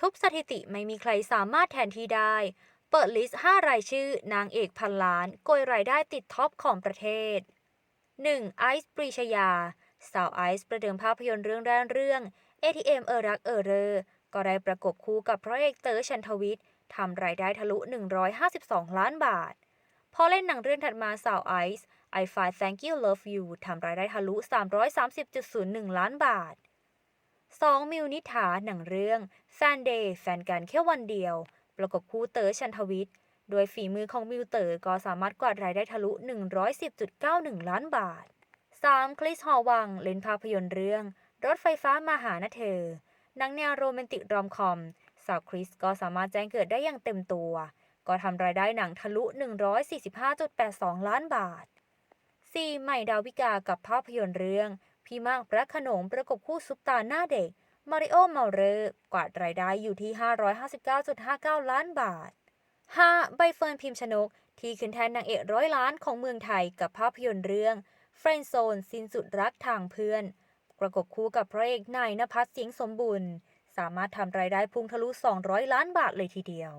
ทุบสถิติไม่มีใครสามารถแทนที่ได้ เปิดลิสต์ 5 รายชื่อนางเอกพันล้านโกยรายได้ติดท็อปของประเทศ 1. ไอซ์ปรีชยา สาวไอซ์ประเดิมภาพยนตร์เรื่องแรกเรื่อง ATM เออรักเออเรอ ก็ได้ประกบคู่กับพระเอกเต๋อชันทวิทย์ทำรายได้ทะลุ 152 ล้านบาท พอเล่นหนังเรื่องถัดมาสาวไอซ์ I Find Thank You Love You ทำรายได้ทะลุ 330.01 ล้านบาท 2. มิวนิฐาหนังเรื่องแฟนเดย์แฟนกันแค่วันเดียว ประกบคู่เต๋อชันทวิทย์โดยฝีมือของมิวเต๋อก็สามารถกวาดรายได้ทะลุ 110.91 ล้านบาท 3. คริสฮอวัง เล่นภาพยนตร์เรื่อง รถไฟฟ้ามาหานะเธอ หนังแนวโรแมนติกรอมคอม สาวคริสก็สามารถแจ้งเกิดได้อย่างเต็มตัว ก็ทำรายได้หนังทะลุ 145.82 ล้านบาท 4. ใหม่ดาวิกากับภาพยนตร์เรื่อง พี่มากพระขนงประกบคู่ซุปตาหน้าเด็ก มาริโอมาเรกวาดรายได้อยู่ที่ 559.59 ล้านบาท 5. ใบเฟิร์นพิมพ์ชนก ที่ขึ้นแทนนางเอกร้อยล้านของเมืองไทยกับภาพยนตร์เรื่องเฟรนโซนสิ้นสุดรักทางเพื่อน ประกบคู่กับพระเอกนายนภัสเสียงสมบุญ สามารถทำรายได้พุ่งทะลุ 200 ล้านบาทเลยทีเดียว